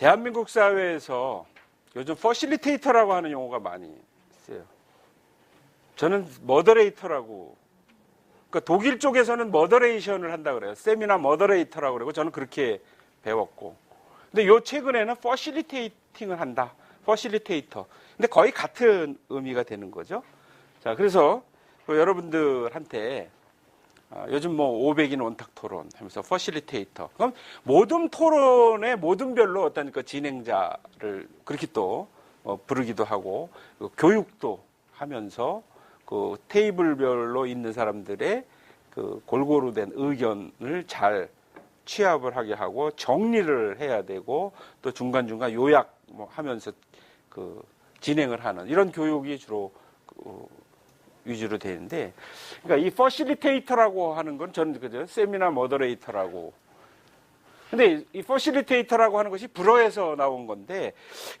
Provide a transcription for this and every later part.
대한민국 사회에서 요즘 퍼실리테이터라고 하는 용어가 많이 있어요. 저는 머더레이터라고 그러니까 독일 쪽에서는 머더레이션을 한다 그래요. 세미나 머더레이터라고 그러고 저는 그렇게 배웠고. 근데 요 최근에는 퍼실리테이팅을 한다. 퍼실리테이터. 근데 거의 같은 의미가 되는 거죠. 자, 그래서 그 여러분들한테 아, 요즘 뭐 500인 원탁 토론 하면서 퍼실리테이터. 그럼 모든 토론의 모든 별로 어떤 그 진행자를 그렇게 또 어, 부르기도 하고 그 교육도 하면서 그 테이블별로 있는 사람들의 그 골고루 된 의견을 잘 취합을 하게 하고 정리를 해야 되고 또 중간중간 요약 뭐 하면서 그 진행을 하는 이런 교육이 주로 그 위주로 되는데 그러니까 이 퍼실리테이터라고 하는 건 저는 그죠 세미나 머더레이터라고 근데 이 퍼실리테이터라고 하는 것이 불어에서 나온 건데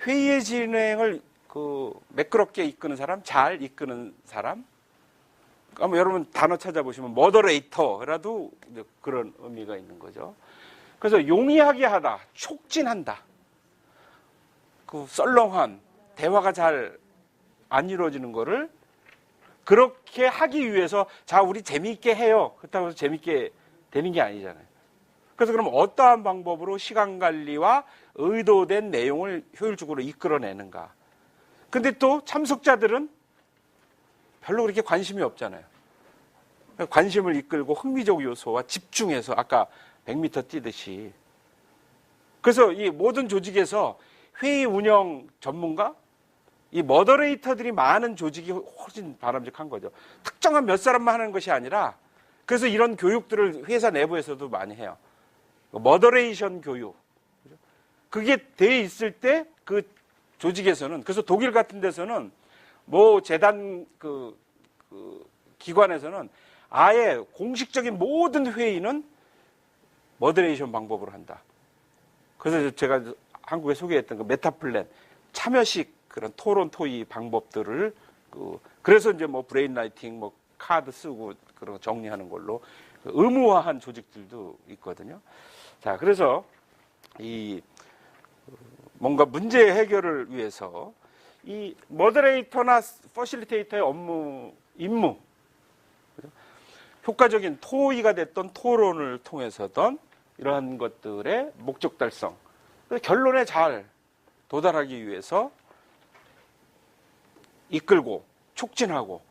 회의의 진행을 그 매끄럽게 이끄는 사람, 잘 이끄는 사람. 그러면 여러분 단어 찾아보시면 머더레이터라도 그런 의미가 있는 거죠. 그래서 용이하게 하다, 촉진한다. 그 썰렁한 대화가 잘 안 이루어지는 거를 그렇게 하기 위해서 자 우리 재미있게 해요. 그렇다고 해서 재미있게 되는 게 아니잖아요. 그래서 그럼 어떠한 방법으로 시간 관리와 의도된 내용을 효율적으로 이끌어내는가? 근데 또 참석자들은 별로 그렇게 관심이 없잖아요. 관심을 이끌고 흥미적 요소와 집중해서 아까 100m 뛰듯이. 그래서 이 모든 조직에서 회의 운영 전문가, 이 머더레이터들이 많은 조직이 훨씬 바람직한 거죠. 특정한 몇 사람만 하는 것이 아니라 그래서 이런 교육들을 회사 내부에서도 많이 해요. 머더레이션 교육. 그게 돼 있을 때 그 조직에서는 그래서 독일 같은 데서는 뭐 재단 그, 그 기관에서는 아예 공식적인 모든 회의는 머더레이션 방법으로 한다. 그래서 제가 한국에 소개했던 그 메타플랜 참여식 그런 토론 토의 방법들을 그 그래서 이제 뭐 브레인 라이팅 뭐 카드 쓰고 그런 거 정리하는 걸로 의무화한 조직들도 있거든요. 자, 그래서 이 뭔가 문제 해결을 위해서 이 머더레이터나 퍼실리테이터의 업무 임무 효과적인 토의가 됐던 토론을 통해서던 이러한 것들의 목적 달성 결론에 잘 도달하기 위해서 이끌고 촉진하고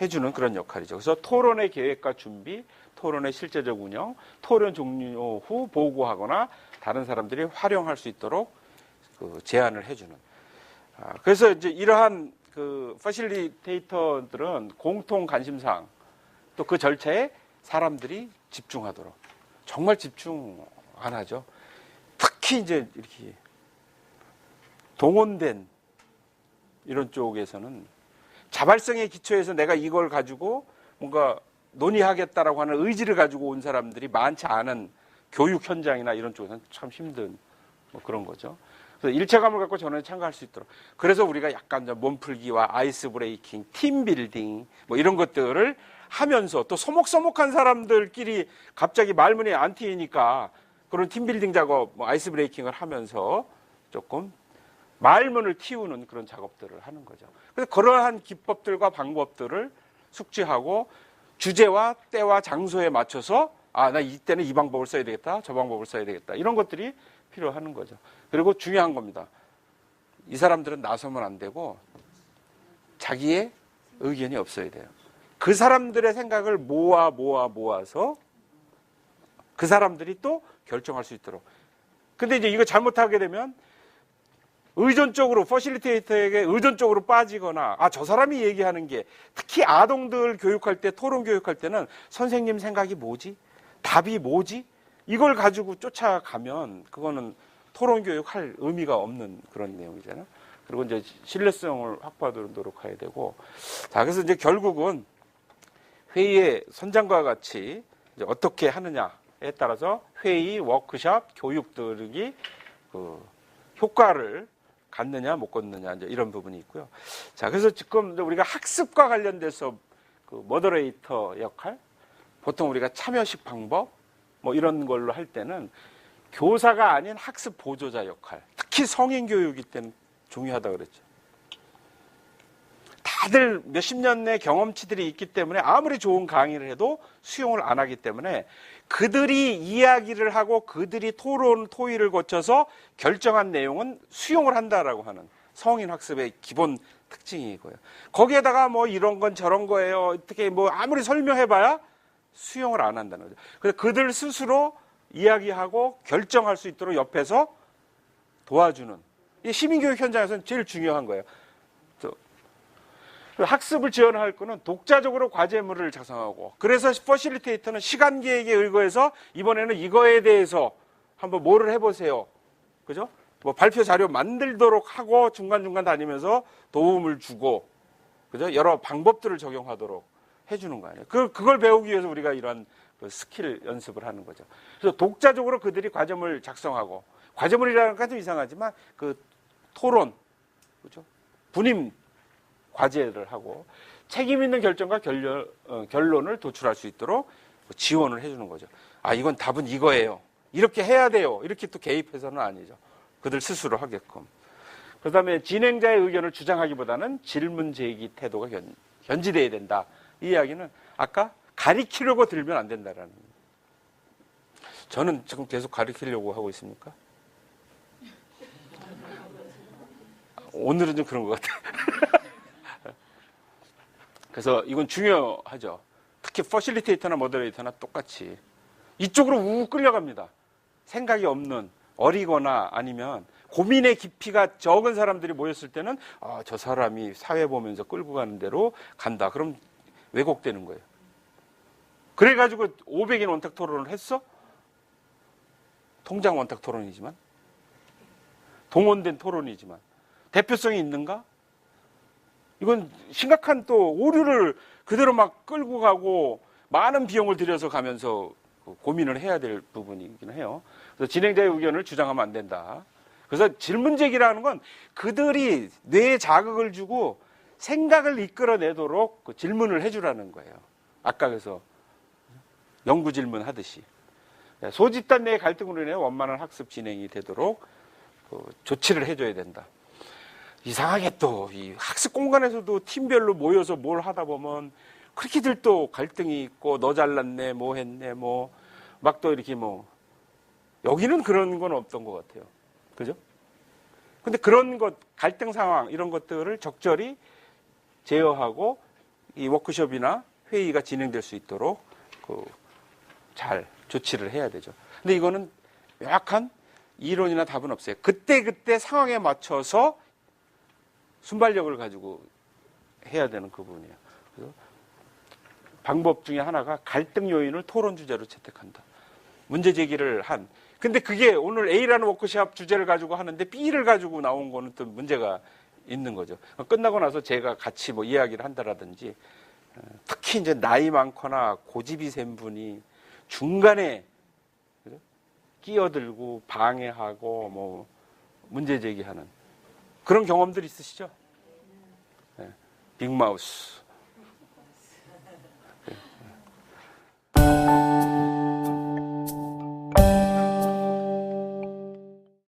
해주는 그런 역할이죠. 그래서 토론의 계획과 준비, 토론의 실제적 운영, 토론 종료 후 보고하거나 다른 사람들이 활용할 수 있도록 그 제안을 해주는. 아, 그래서 이제 이러한 그 퍼실리테이터들은 공통 관심사항 또 그 절차에 사람들이 집중하도록 정말 집중 안 하죠. 특히 이제 이렇게 동원된 이런 쪽에서는 자발성의 기초에서 내가 이걸 가지고 뭔가 논의하겠다라고 하는 의지를 가지고 온 사람들이 많지 않은 교육 현장이나 이런 쪽에서는 참 힘든 뭐 그런 거죠. 그래서 일체감을 갖고 전원에 참가할 수 있도록. 그래서 우리가 약간 몸풀기와 아이스 브레이킹, 팀 빌딩 뭐 이런 것들을 하면서 또 소목소목한 사람들끼리 갑자기 말문이 안 트이니까 그런 팀 빌딩 작업, 뭐 아이스 브레이킹을 하면서 조금 말문을 틔우는 그런 작업들을 하는 거죠. 그래서 그러한 기법들과 방법들을 숙지하고 주제와 때와 장소에 맞춰서 아, 나 이때는 이 방법을 써야 되겠다. 저 방법을 써야 되겠다. 이런 것들이 필요하는 거죠. 그리고 중요한 겁니다. 이 사람들은 나서면 안 되고 자기의 의견이 없어야 돼요. 그 사람들의 생각을 모아 모아 모아서 그 사람들이 또 결정할 수 있도록. 근데 이제 이거 잘못하게 되면 의존적으로 퍼실리테이터에게 의존적으로 빠지거나 아 저 사람이 얘기하는 게 특히 아동들 교육할 때 토론 교육할 때는 선생님 생각이 뭐지? 답이 뭐지? 이걸 가지고 쫓아가면 그거는 토론 교육할 의미가 없는 그런 내용이잖아요. 그리고 이제 신뢰성을 확보하도록 노력해야 되고. 자 그래서 이제 결국은 회의의 선장과 같이 이제 어떻게 하느냐에 따라서 회의, 워크샵, 교육들이 그 효과를 갖느냐 못 갖느냐 이제 이런 부분이 있고요. 자 그래서 지금 우리가 학습과 관련돼서 그 머더레이터 역할, 보통 우리가 참여식 방법 뭐 이런 걸로 할 때는 교사가 아닌 학습 보조자 역할, 특히 성인 교육일 때는 중요하다 그랬죠. 다들 몇십 년내 경험치들이 있기 때문에 아무리 좋은 강의를 해도 수용을 안 하기 때문에 그들이 이야기를 하고 그들이 토론, 토의를 거쳐서 결정한 내용은 수용을 한다라고 하는 성인 학습의 기본 특징이고요. 거기에다가 뭐 이런 건 저런 거예요. 어떻게 뭐 아무리 설명해봐야 수용을 안 한다는 거죠. 그래서 그들 스스로 이야기하고 결정할 수 있도록 옆에서 도와주는 이 시민교육 현장에서는 제일 중요한 거예요. 저, 학습을 지원할 거는 독자적으로 과제물을 작성하고 그래서 퍼실리테이터는 시간 계획에 의거해서 이번에는 이거에 대해서 한번 뭐를 해보세요. 그죠? 뭐 발표 자료 만들도록 하고 중간중간 다니면서 도움을 주고 그죠? 여러 방법들을 적용하도록 해주는 거 아니에요. 그, 그걸 배우기 위해서 우리가 이런 그 스킬 연습을 하는 거죠. 그래서 독자적으로 그들이 과제물 작성하고 과제물이라는 건 좀 이상하지만 그 토론, 그죠? 분임 과제를 하고 책임 있는 결정과 결론, 어, 결론을 도출할 수 있도록 지원을 해주는 거죠. 아, 이건 답은 이거예요. 이렇게 해야 돼요. 이렇게 또 개입해서는 아니죠. 그들 스스로 하게끔. 그 다음에 진행자의 의견을 주장하기보다는 질문 제기 태도가 견, 견지돼야 된다. 이 이야기는 아까 가리키려고 들면 안 된다라는. 저는 지금 계속 가리키려고 하고 있습니까? 오늘은 좀 그런 것 같아요. 그래서 이건 중요하죠. 특히 퍼실리테이터나 모더레이터나 똑같이 이쪽으로 우우 끌려갑니다. 생각이 없는 어리거나 아니면 고민의 깊이가 적은 사람들이 모였을 때는 아, 저 사람이 사회 보면서 끌고 가는 대로 간다. 그럼 왜곡되는 거예요. 그래가지고 500인 원탁 토론을 했어? 통장 원탁 토론이지만 동원된 토론이지만 대표성이 있는가? 이건 심각한 또 오류를 그대로 막 끌고 가고 많은 비용을 들여서 가면서 그 고민을 해야 될 부분이긴 해요. 그래서 진행자의 의견을 주장하면 안 된다. 그래서 질문 제기라는 건 그들이 뇌에 자극을 주고 생각을 이끌어내도록 그 질문을 해주라는 거예요. 아까 그래서 연구 질문 하듯이. 소집단 내의 갈등으로 인해 원만한 학습 진행이 되도록 그 조치를 해줘야 된다. 이상하게 또 이 학습 공간에서도 팀별로 모여서 뭘 하다 보면 그렇게들 또 갈등이 있고 너 잘났네 뭐 했네 뭐 막 또 이렇게 뭐 여기는 그런 건 없던 것 같아요. 그죠? 근데 그런 것 갈등 상황 이런 것들을 적절히 제어하고 이 워크숍이나 회의가 진행될 수 있도록 그 잘 조치를 해야 되죠. 근데 이거는 명확한 이론이나 답은 없어요. 그때 그때 상황에 맞춰서 순발력을 가지고 해야 되는 그 부분이에요. 그래서 방법 중에 하나가 갈등 요인을 토론 주제로 채택한다. 문제 제기를 한. 근데 그게 오늘 A라는 워크샵 주제를 가지고 하는데 B를 가지고 나온 거는 또 문제가 있는 거죠. 끝나고 나서 제가 같이 뭐 이야기를 한다라든지 어, 특히 이제 나이 많거나 고집이 센 분이 중간에? 끼어들고 방해하고 뭐 문제 제기하는 그런 경험들 있으시죠? 네. 빅마우스. 네.